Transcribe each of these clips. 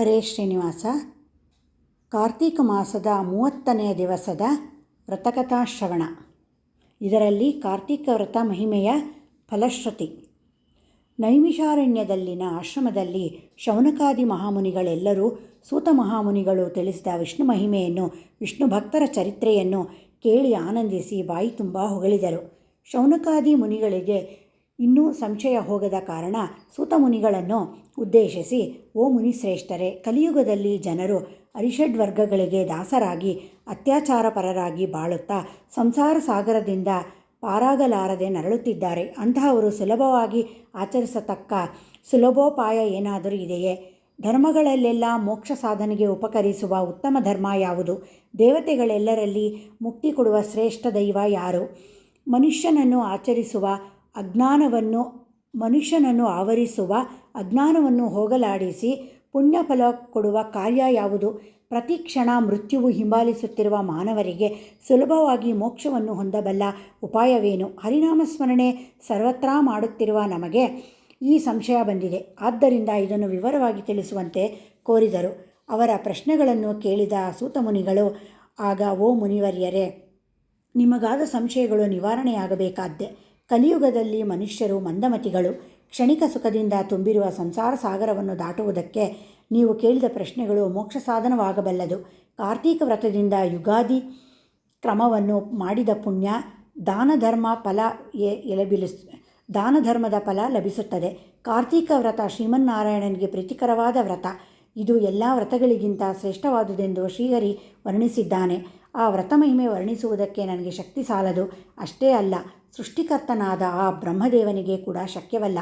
ಹರೇ ಶ್ರೀನಿವಾಸ. ಕಾರ್ತೀಕ ಮಾಸದ ಮೂವತ್ತನೆಯ ದಿವಸದ ವ್ರತಕಥಾ ಶ್ರವಣ. ಇದರಲ್ಲಿ ಕಾರ್ತೀಕ ವ್ರತ ಮಹಿಮೆಯ ಫಲಶ್ರುತಿ. ನೈಮಿಷಾರಣ್ಯದಲ್ಲಿನ ಆಶ್ರಮದಲ್ಲಿ ಶೌನಕಾದಿ ಮಹಾಮುನಿಗಳೆಲ್ಲರೂ ಸೂತ ಮಹಾಮುನಿಗಳು ತಿಳಿಸಿದ ವಿಷ್ಣು ಮಹಿಮೆಯನ್ನು, ವಿಷ್ಣು ಭಕ್ತರ ಚರಿತ್ರೆಯನ್ನು ಕೇಳಿ ಆನಂದಿಸಿ ಬಾಯಿ ತುಂಬ ಹೊಗಳಿದರು. ಶೌನಕಾದಿ ಮುನಿಗಳಿಗೆ ಇನ್ನೂ ಸಂಶಯ ಹೋಗದ ಕಾರಣ ಸೂತ ಮುನಿಗಳನ್ನು ಉದ್ದೇಶಿಸಿ, ಓ ಮುನಿಶ್ರೇಷ್ಠರೇ, ಕಲಿಯುಗದಲ್ಲಿ ಜನರು ಅರಿಷಡ್ ವರ್ಗಗಳಿಗೆ ದಾಸರಾಗಿ, ಅತ್ಯಾಚಾರಪರರಾಗಿ ಬಾಳುತ್ತಾ ಸಂಸಾರ ಸಾಗರದಿಂದ ಪಾರಾಗಲಾರದೆ ನರಳುತ್ತಿದ್ದಾರೆ. ಅಂತಹವರು ಸುಲಭವಾಗಿ ಆಚರಿಸತಕ್ಕ ಸುಲಭೋಪಾಯ ಏನಾದರೂ ಇದೆಯೇ? ಧರ್ಮಗಳಲ್ಲೆಲ್ಲ ಮೋಕ್ಷ ಸಾಧನೆಗೆ ಉಪಕರಿಸುವ ಉತ್ತಮ ಧರ್ಮ ಯಾವುದು? ದೇವತೆಗಳೆಲ್ಲರಲ್ಲಿ ಮುಕ್ತಿ ಕೊಡುವ ಶ್ರೇಷ್ಠ ದೈವ ಯಾರು? ಮನುಷ್ಯನನ್ನು ಆಚರಿಸುವ ಅಜ್ಞಾನವನ್ನು, ಮನುಷ್ಯನನ್ನು ಆವರಿಸುವ, ಅಜ್ಞಾನವನ್ನು ಹೋಗಲಾಡಿಸಿ ಪುಣ್ಯಫಲ ಕೊಡುವ ಕಾರ್ಯ ಯಾವುದು? ಪ್ರತಿ ಕ್ಷಣ ಮೃತ್ಯುವು ಹಿಂಬಾಲಿಸುತ್ತಿರುವ ಮಾನವರಿಗೆ ಸುಲಭವಾಗಿ ಮೋಕ್ಷವನ್ನು ಹೊಂದಬಲ್ಲ ಉಪಾಯವೇನು? ಹರಿನಾಮ ಸ್ಮರಣೆ ಸರ್ವತ್ರ ಮಾಡುತ್ತಿರುವ ನಮಗೆ ಈ ಸಂಶಯ ಬಂದಿದೆ. ಆದ್ದರಿಂದ ಇದನ್ನು ವಿವರವಾಗಿ ತಿಳಿಸುವಂತೆ ಕೋರಿದರು. ಅವರ ಪ್ರಶ್ನೆಗಳನ್ನು ಕೇಳಿದ ಸೂತಮುನಿಗಳು ಆಗ ಓ ಮುನಿವರ್ಯರೇ, ನಿಮಗಾದ ಸಂಶಯಗಳು ನಿವಾರಣೆಯಾಗಬೇಕಾದ್ದೆ. ಕಲಿಯುಗದಲ್ಲಿ ಮನುಷ್ಯರು, ಮಂದಮತಿಗಳು ಕ್ಷಣಿಕ ಸುಖದಿಂದ ತುಂಬಿರುವ ಸಂಸಾರ ಸಾಗರವನ್ನು ದಾಟುವುದಕ್ಕೆ ನೀವು ಕೇಳಿದ ಪ್ರಶ್ನೆಗಳು ಮೋಕ್ಷ ಸಾಧನವಾಗಬಲ್ಲದು. ಕಾರ್ತೀಕ ವ್ರತದಿಂದ ಯುಗಾದಿ ಕ್ರಮವನ್ನು ಮಾಡಿದ ಪುಣ್ಯ ದಾನ ಧರ್ಮ ಫಲ ಎಲೆಬಿಲಿಸ್ ದಾನ ಧರ್ಮದ ಫಲ ಲಭಿಸುತ್ತದೆ. ಕಾರ್ತೀಕ ವ್ರತ ಶ್ರೀಮನ್ನಾರಾಯಣನಿಗೆ ಪ್ರೀತಿಕರವಾದ ವ್ರತ. ಇದು ಎಲ್ಲ ವ್ರತಗಳಿಗಿಂತ ಶ್ರೇಷ್ಠವಾದುದೆಂದು ಶ್ರೀಹರಿ ವರ್ಣಿಸಿದ್ದಾನೆ. ಆ ವ್ರತ ಮಹಿಮೆ ವರ್ಣಿಸುವುದಕ್ಕೆ ನನಗೆ ಶಕ್ತಿ ಸಾಲದು. ಅಷ್ಟೇ ಅಲ್ಲ ಸೃಷ್ಟಿಕರ್ತನಾದ ಆ ಬ್ರಹ್ಮದೇವನಿಗೆ ಕೂಡ ಶಕ್ಯವಲ್ಲ.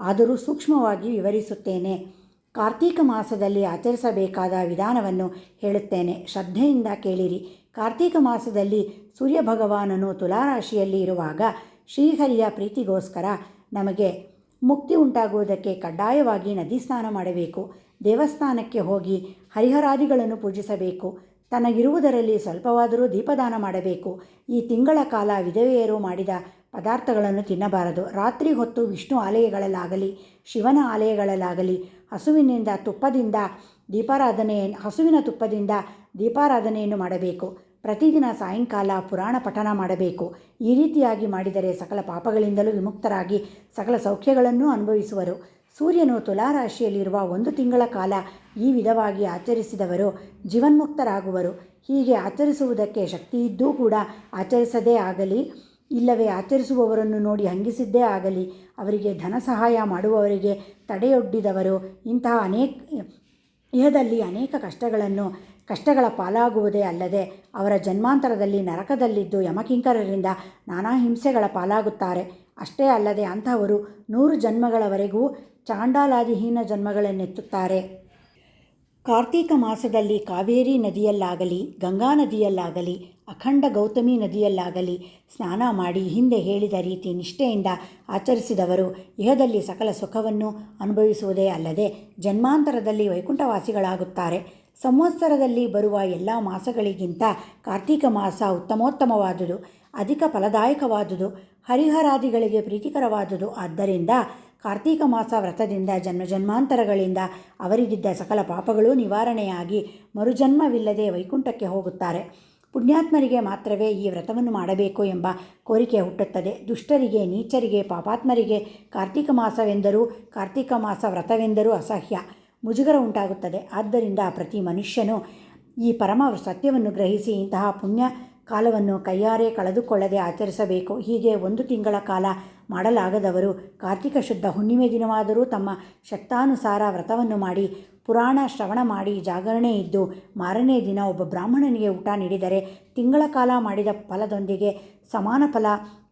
ಆದರೂ ಸೂಕ್ಷ್ಮವಾಗಿ ವಿವರಿಸುತ್ತೇನೆ. ಕಾರ್ತೀಕ ಮಾಸದಲ್ಲಿ ಆಚರಿಸಬೇಕಾದ ವಿಧಾನವನ್ನು ಹೇಳುತ್ತೇನೆ. ಶ್ರದ್ಧೆಯಿಂದ ಕೇಳಿರಿ. ಕಾರ್ತೀಕ ಮಾಸದಲ್ಲಿ ಸೂರ್ಯ ಭಗವಾನನು ತುಲಾರಾಶಿಯಲ್ಲಿ ಇರುವಾಗ ಶ್ರೀಹರಿಯ ಪ್ರೀತಿಗೋಸ್ಕರ ನಮಗೆ ಮುಕ್ತಿ ಉಂಟಾಗುವುದಕ್ಕೆ ಕಡ್ಡಾಯವಾಗಿ ನದಿ ಸ್ನಾನ ಮಾಡಬೇಕು. ದೇವಸ್ಥಾನಕ್ಕೆ ಹೋಗಿ ಹರಿಹರಾದಿಗಳನ್ನು ಪೂಜಿಸಬೇಕು. ತನಗಿರುವುದರಲ್ಲಿ ಸ್ವಲ್ಪವಾದರೂ ದೀಪದಾನ ಮಾಡಬೇಕು. ಈ ತಿಂಗಳ ಕಾಲ ವಿಧವೆಯರು ಮಾಡಿದ ಪದಾರ್ಥಗಳನ್ನು ತಿನ್ನಬಾರದು. ರಾತ್ರಿ ಹೊತ್ತು ವಿಷ್ಣು ಆಲಯಗಳಲ್ಲಾಗಲಿ, ಶಿವನ ಆಲಯಗಳಲ್ಲಾಗಲಿ, ಹಸುವಿನಿಂದ ತುಪ್ಪದಿಂದ ದೀಪಾರಾಧನೆ, ಹಸುವಿನ ತುಪ್ಪದಿಂದ ದೀಪಾರಾಧನೆಯನ್ನು ಮಾಡಬೇಕು. ಪ್ರತಿದಿನ ಸಾಯಂಕಾಲ ಪುರಾಣ ಪಠನ ಮಾಡಬೇಕು. ಈ ರೀತಿಯಾಗಿ ಮಾಡಿದರೆ ಸಕಲ ಪಾಪಗಳಿಂದಲೂ ವಿಮುಕ್ತರಾಗಿ ಸಕಲ ಸೌಖ್ಯಗಳನ್ನು ಅನುಭವಿಸುವರು. ಸೂರ್ಯನು ತುಲಾರಾಶಿಯಲ್ಲಿರುವ ಒಂದು ತಿಂಗಳ ಕಾಲ ಈ ವಿಧವಾಗಿ ಆಚರಿಸಿದವರು ಜೀವನ್ಮುಕ್ತರಾಗುವರು. ಹೀಗೆ ಆಚರಿಸುವುದಕ್ಕೆ ಶಕ್ತಿ ಇದ್ದೂ ಕೂಡ ಆಚರಿಸದೇ ಆಗಲಿ, ಇಲ್ಲವೇ ಆಚರಿಸುವವರನ್ನು ನೋಡಿ ಹಂಗಿಸಿದ್ದೇ ಆಗಲಿ, ಅವರಿಗೆ ಧನ ಸಹಾಯ ಮಾಡುವವರಿಗೆ ತಡೆಯೊಡ್ಡಿದವರು. ಇಂತಹ ಅನೇಕ ಇಹದಲ್ಲಿ ಅನೇಕ ಕಷ್ಟಗಳನ್ನು, ಕಷ್ಟಗಳ ಪಾಲಾಗುವುದೇ ಅಲ್ಲದೆ ಅವರ ಜನ್ಮಾಂತರದಲ್ಲಿ ನರಕದಲ್ಲಿದ್ದು ಯಮಕಿಂಕರರಿಂದ ನಾನಾ ಹಿಂಸೆಗಳ ಪಾಲಾಗುತ್ತಾರೆ. ಅಷ್ಟೇ ಅಲ್ಲದೆ ಅಂಥವರು ನೂರು ಜನ್ಮಗಳವರೆಗೂ ಚಾಂಡಾಲಾದಿಹೀನ ಜನ್ಮಗಳನ್ನೆತ್ತುತ್ತಾರೆ. ಕಾರ್ತೀಕ ಮಾಸದಲ್ಲಿ ಕಾವೇರಿ ನದಿಯಲ್ಲಾಗಲಿ, ಗಂಗಾ ನದಿಯಲ್ಲಾಗಲಿ, ಅಖಂಡ ಗೌತಮಿ ನದಿಯಲ್ಲಾಗಲಿ ಸ್ನಾನ ಮಾಡಿ ಹಿಂದೆ ಹೇಳಿದ ರೀತಿ ನಿಷ್ಠೆಯಿಂದ ಆಚರಿಸಿದವರು ಇಹದಲ್ಲಿ ಸಕಲ ಸುಖವನ್ನು ಅನುಭವಿಸುವುದೇ ಅಲ್ಲದೆ ಜನ್ಮಾಂತರದಲ್ಲಿ ವೈಕುಂಠವಾಸಿಗಳಾಗುತ್ತಾರೆ. ಸಂವತ್ಸರದಲ್ಲಿ ಬರುವ ಎಲ್ಲ ಮಾಸಗಳಿಗಿಂತ ಕಾರ್ತೀಕ ಮಾಸ ಉತ್ತಮೋತ್ತಮವಾದುದು, ಅಧಿಕ ಫಲದಾಯಕವಾದುದು, ಹರಿಹರಾದಿಗಳಿಗೆ ಪ್ರೀತಿಕರವಾದುದು. ಆದ್ದರಿಂದ ಕಾರ್ತೀಕ ಮಾಸ ವ್ರತದಿಂದ ಜನ್ಮ ಜನ್ಮಾಂತರಗಳಿಂದ ಅವರಿಗಿದ್ದ ಸಕಲ ಪಾಪಗಳೂ ನಿವಾರಣೆಯಾಗಿ ಮರುಜನ್ಮವಿಲ್ಲದೆ ವೈಕುಂಠಕ್ಕೆ ಹೋಗುತ್ತಾರೆ. ಪುಣ್ಯಾತ್ಮರಿಗೆ ಮಾತ್ರವೇ ಈ ವ್ರತವನ್ನು ಮಾಡಬೇಕು ಎಂಬ ಕೋರಿಕೆ ಹುಟ್ಟುತ್ತದೆ. ದುಷ್ಟರಿಗೆ, ನೀಚರಿಗೆ, ಪಾಪಾತ್ಮರಿಗೆ ಕಾರ್ತೀಕ ಮಾಸವೆಂದರೂ ಕಾರ್ತೀಕ ಮಾಸ ವ್ರತವೆಂದರೂ ಅಸಹ್ಯ, ಮುಜುಗರ ಉಂಟಾಗುತ್ತದೆ. ಆದ್ದರಿಂದ ಪ್ರತಿ ಮನುಷ್ಯನು ಈ ಪರಮ ಸತ್ಯವನ್ನು ಗ್ರಹಿಸಿ ಇಂತಹ ಪುಣ್ಯ ಕಾಲವನ್ನು ಕೈಯಾರೆ ಕಳೆದುಕೊಳ್ಳದೆ ಆಚರಿಸಬೇಕು. ಹೀಗೆ ಒಂದು ತಿಂಗಳ ಕಾಲ ಮಾಡಲಾಗದವರು. ಕಾರ್ತಿಕ ಶುದ್ಧ ಹುಣ್ಣಿಮೆ ದಿನವಾದರೂ ತಮ್ಮ ಶಕ್ತಾನುಸಾರ ವ್ರತವನ್ನು ಮಾಡಿ, ಪುರಾಣ ಶ್ರವಣ ಮಾಡಿ ಜಾಗರಣೆ ಇದ್ದು, ಮಾರನೇ ದಿನ ಒಬ್ಬ ಬ್ರಾಹ್ಮಣನಿಗೆ ಊಟ ನೀಡಿದರೆ ತಿಂಗಳ ಕಾಲ ಮಾಡಿದ ಫಲದೊಂದಿಗೆ ಸಮಾನ ಫಲ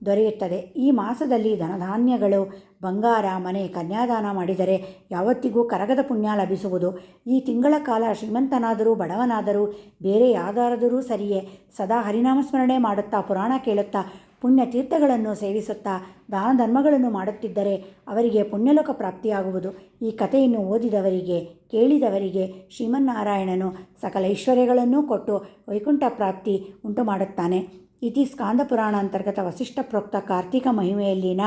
ದೊರೆಯುತ್ತದೆ. ಈ ಮಾಸದಲ್ಲಿ ಧನಧಾನ್ಯಗಳು, ಬಂಗಾರ, ಮನೆ, ಕನ್ಯಾದಾನ ಮಾಡಿದರೆ ಯಾವತ್ತಿಗೂ ಕರಗದ ಪುಣ್ಯ ಲಭಿಸುವುದು. ಈ ತಿಂಗಳ ಕಾಲ ಶ್ರೀಮಂತನಾದರೂ, ಬಡವನಾದರೂ, ಬೇರೆ ಯಾವುದಾದರೂ ಸರಿಯೇ ಸದಾ ಹರಿನಾಮಸ್ಮರಣೆ ಮಾಡುತ್ತಾ ಪುರಾಣ ಕೇಳುತ್ತಾ ಪುಣ್ಯ ತೀರ್ಥಗಳನ್ನು ಸೇವಿಸುತ್ತಾ ದಾನ ಧರ್ಮಗಳನ್ನು ಮಾಡುತ್ತಿದ್ದರೆ ಅವರಿಗೆ ಪುಣ್ಯಲೋಕ ಪ್ರಾಪ್ತಿಯಾಗುವುದು. ಈ ಕಥೆಯನ್ನು ಓದಿದವರಿಗೆ, ಕೇಳಿದವರಿಗೆ ಶ್ರೀಮನ್ನಾರಾಯಣನು ಸಕಲ ಐಶ್ವರ್ಯಗಳನ್ನೂ ಕೊಟ್ಟು ವೈಕುಂಠ ಪ್ರಾಪ್ತಿ ಉಂಟು ಮಾಡುತ್ತಾನೆ ಇತಿ ಸ್ಕಾಂದ ಪುರಾಣ ಅಂತರ್ಗತ ವಸಿಷ್ಠ ಪ್ರೋಕ್ತ ಕಾರ್ತಿಕ ಮಹಿಮೆಯಲ್ಲಿನ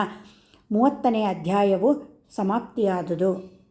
ಮೂವತ್ತನೇ ಅಧ್ಯಾಯವು ಸಮಾಪ್ತಿಯಾದುದು.